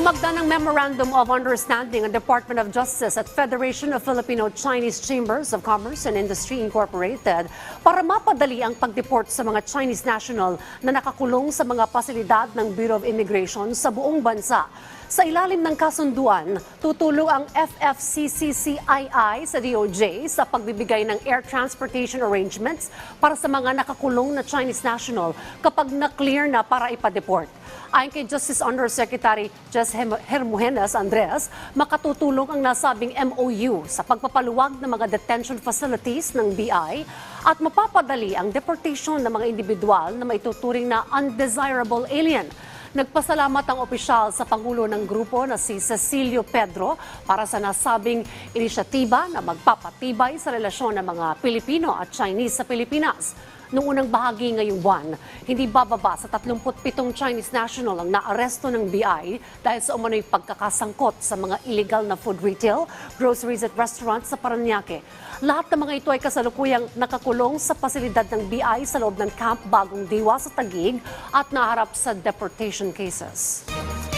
Lumagda ng Memorandum of Understanding ang Department of Justice at Federation of Filipino-Chinese Chambers of Commerce and Industry Incorporated para mapadali ang pagdeport sa mga Chinese national na nakakulong sa mga pasilidad ng Bureau of Immigration sa buong bansa. Sa ilalim ng kasunduan, tutulong ang FFCCCII sa DOJ sa pagbibigay ng air transportation arrangements para sa mga nakakulong na Chinese national kapag na-clear na para ipadeport. Ayon kay Justice Undersecretary Jess Hermogenes Andres, makatutulong ang nasabing MOU sa pagpapaluwag ng mga detention facilities ng BI at mapapadali ang deportation ng mga individual na maituturing na undesirable alien. Nagpasalamat ang opisyal sa Pangulo ng grupo na si Cecilio Pedro para sa nasabing inisyatiba na magpapatibay sa relasyon ng mga Pilipino at Chinese sa Pilipinas. Noong unang bahagi ngayong buwan, hindi bababa sa 37 Chinese national ang naaresto ng BI dahil sa umano'y pagkakasangkot sa mga illegal na food retail, groceries at restaurants sa Paranaque. Lahat ng mga ito ay kasalukuyang nakakulong sa pasilidad ng BI sa loob ng Camp Bagong Diwa sa Taguig at naharap sa deportation cases.